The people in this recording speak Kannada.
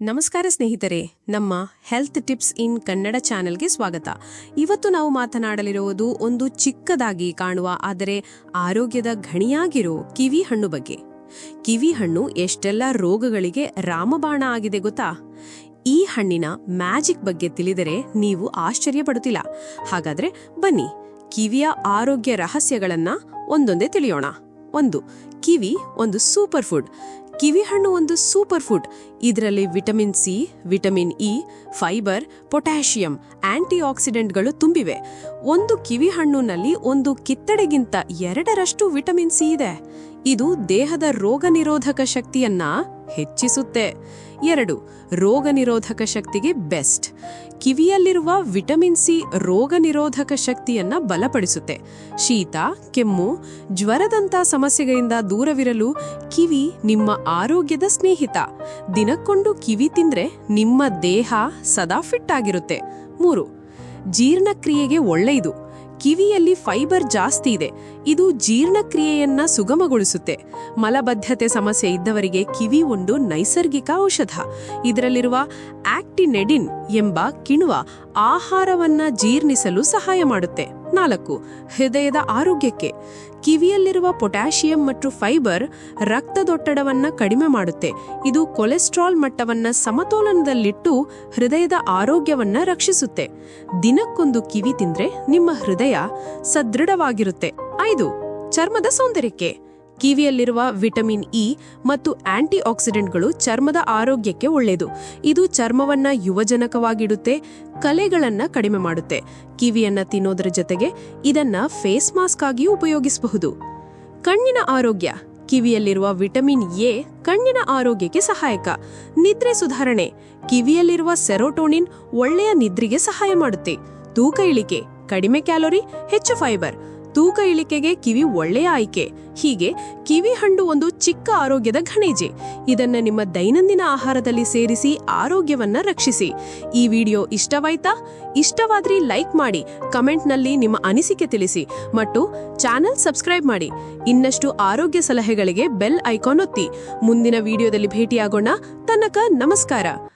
ನಮಸ್ಕಾರ ಸ್ನೇಹಿತರೆ, ನಮ್ಮ ಹೆಲ್ತ್ ಟಿಪ್ಸ್ ಇನ್ ಕನ್ನಡ ಚಾನೆಲ್ಗೆ ಸ್ವಾಗತ. ಇವತ್ತು ನಾವು ಮಾತನಾಡಲಿರುವುದು ಒಂದು ಚಿಕ್ಕದಾಗಿ ಕಾಣುವ, ಆದರೆ ಆರೋಗ್ಯದ ಘಣಿಯಾಗಿರೋ ಕಿವಿ ಹಣ್ಣು ಬಗ್ಗೆ. ಕಿವಿ ಹಣ್ಣು ಎಷ್ಟೆಲ್ಲ ರೋಗಗಳಿಗೆ ರಾಮಬಾಣ ಆಗಿದೆ ಗೊತ್ತಾ? ಈ ಹಣ್ಣಿನ ಮ್ಯಾಜಿಕ್ ಬಗ್ಗೆ ತಿಳಿದರೆ ನೀವು ಆಶ್ಚರ್ಯ ಪಡುತ್ತಿಲ್ಲ ಹಾಗಾದ್ರೆ ಬನ್ನಿ, ಕಿವಿಯ ಆರೋಗ್ಯ ರಹಸ್ಯಗಳನ್ನ ಒಂದೊಂದೇ ತಿಳಿಯೋಣ. ಒಂದು, ಕಿವಿ ಒಂದು ಸೂಪರ್ ಫುಡ್. ಕಿವಿ ಹಣ್ಣು ಒಂದು ಸೂಪರ್ ಫುಡ್. ಇದರಲ್ಲಿ vitamin C, vitamin E, fibre, potassium aunty ಆಕ್ಸಿಡೆಂಟ್ಗಳು ತುಂಬಿವೆ. ಒಂದು ಕಿವಿ ಹಣ್ಣುನಲ್ಲಿ ಒಂದು ಕಿತ್ತಡೆಗಿಂತ ಎರಡರಷ್ಟು ವಿಟಮಿನ್ ಸಿ ಇದೆ. ಇದು ದೇಹದ ರೋಗ ನಿರೋಧಕ ಶಕ್ತಿಯನ್ನ ಹೆಚ್ಚಿಸುತ್ತೆ. ಎರಡು ರೋಗ ನಿರೋಧಕ ಶಕ್ತಿಗೆ ಬೆಸ್ಟ್. ಕಿವಿಯಲ್ಲಿರುವ ವಿಟಮಿನ್ ಸಿ ರೋಗ ನಿರೋಧಕ ಶಕ್ತಿಯನ್ನ ಬಲಪಡಿಸುತ್ತೆ. ಶೀತ, ಕೆಮ್ಮು, ಜ್ವರದಂತ ಸಮಸ್ಯೆಗಳಿಂದ ದೂರವಿರಲು ಕಿವಿ ನಿಮ್ಮ ಆರೋಗ್ಯದ ಸ್ನೇಹಿತ. ದಿನಕ್ಕೊಂದು ಕಿವಿ ತಿಂದ್ರೆ ನಿಮ್ಮ ದೇಹ ಸದಾ ಫಿಟ್ ಆಗಿರುತ್ತೆ. ಮೂರು, ಜೀರ್ಣಕ್ರಿಯೆಗೆ ಒಳ್ಳೆಯದು. ಕಿವಿಯಲ್ಲಿ ಫೈಬರ್ ಜಾಸ್ತಿ ಇದೆ. ಇದು ಜೀರ್ಣಕ್ರಿಯೆಯನ್ನ ಸುಗಮಗೊಳಿಸುತ್ತೆ. ಮಲಬದ್ಧತೆ ಸಮಸ್ಯೆ ಇದ್ದವರಿಗೆ ಕಿವಿ ಒಂದು ನೈಸರ್ಗಿಕ ಔಷಧ. ಇದರಲ್ಲಿರುವ ಆಕ್ಟಿನೆಡಿನ್ ಎಂಬ ಕಿಣ್ವ ಆಹಾರವನ್ನ ಜೀರ್ಣಿಸಲು ಸಹಾಯ ಮಾಡುತ್ತೆ. ನಾಲ್ಕು ಹೃದಯದ ಆರೋಗ್ಯಕ್ಕೆ. ಕಿವಿಯಲ್ಲಿರುವ ಪೊಟ್ಯಾಷಿಯಂ ಮತ್ತು ಫೈಬರ್ ರಕ್ತದೊಟ್ಟಡವನ್ನು ಕಡಿಮೆ ಮಾಡುತ್ತೆ. ಇದು ಕೊಲೆಸ್ಟ್ರಾಲ್ ಮಟ್ಟವನ್ನು ಸಮತೋಲನದಲ್ಲಿಟ್ಟು ಹೃದಯದ ಆರೋಗ್ಯವನ್ನು ರಕ್ಷಿಸುತ್ತೆ. ದಿನಕ್ಕೊಂದು ಕಿವಿ ತಿಂದ್ರೆ ನಿಮ್ಮ ಹೃದಯ ಸದೃಢವಾಗಿರುತ್ತೆ. ಐದು, ಚರ್ಮದ ಸೌಂದರ್ಯಕ್ಕೆ. ಕಿವಿಯಲ್ಲಿರುವ ವಿಟಮಿನ್ ಇ ಮತ್ತು ಆಂಟಿ ಆಕ್ಸಿಡೆಂಟ್ಗಳು ಚರ್ಮದ ಆರೋಗ್ಯಕ್ಕೆ ಒಳ್ಳೆಯದು. ಇದು ಚರ್ಮವನ್ನ ಯುವಜನಕವಾಗಿಡುತ್ತೆ, ಕಲೆಗಳನ್ನು ಕಡಿಮೆ ಮಾಡುತ್ತೆ. ಕಿವಿಯನ್ನ ತಿನ್ನೋದರ ಜೊತೆಗೆ ಇದನ್ನ ಫೇಸ್ ಮಾಸ್ಕ್ ಆಗಿ ಉಪಯೋಗಿಸಬಹುದು. ಕಣ್ಣಿನ ಆರೋಗ್ಯ. ಕಿವಿಯಲ್ಲಿರುವ ವಿಟಮಿನ್ ಎ ಕಣ್ಣಿನ ಆರೋಗ್ಯಕ್ಕೆ ಸಹಾಯಕ. ನಿದ್ರೆ ಸುಧಾರಣೆ. ಕಿವಿಯಲ್ಲಿರುವ ಸೆರೋಟೋನಿನ್ ಒಳ್ಳೆಯ ನಿದ್ರೆಗೆ ಸಹಾಯ ಮಾಡುತ್ತೆ. ತೂಕ ಇಳಿಕೆ. ಕಡಿಮೆ ಕ್ಯಾಲೋರಿ, ಹೆಚ್ಚು ಫೈಬರ್. ತೂಕ ಇಳಿಕೆಗೆ ಕಿವಿ ಒಳ್ಳೆಯ ಆಯ್ಕೆ. ಹೀಗೆ ಕಿವಿ ಹಣ್ಣು ಒಂದು ಚಿಕ್ಕ ಆರೋಗ್ಯದ ಘಣೇಜೆ ಇದನ್ನ ನಿಮ್ಮ ದೈನಂದಿನ ಆಹಾರದಲ್ಲಿ ಸೇರಿಸಿ ಆರೋಗ್ಯವನ್ನ ರಕ್ಷಿಸಿ. ಈ ವಿಡಿಯೋ ಇಷ್ಟವಾಯ್ತಾ? ಇಷ್ಟವಾದ್ರಿ ಲೈಕ್ ಮಾಡಿ, ಕಮೆಂಟ್ನಲ್ಲಿ ನಿಮ್ಮ ಅನಿಸಿಕೆ ತಿಳಿಸಿ. ಮತ್ತು ಚಾನೆಲ್ ಸಬ್ಸ್ಕ್ರೈಬ್ ಮಾಡಿ. ಇನ್ನಷ್ಟು ಆರೋಗ್ಯ ಸಲಹೆಗಳಿಗೆ ಬೆಲ್ ಐಕಾನ್ ಒತ್ತಿ. ಮುಂದಿನ ವಿಡಿಯೋದಲ್ಲಿ ಭೇಟಿಯಾಗೋಣ. ತನಕ ನಮಸ್ಕಾರ.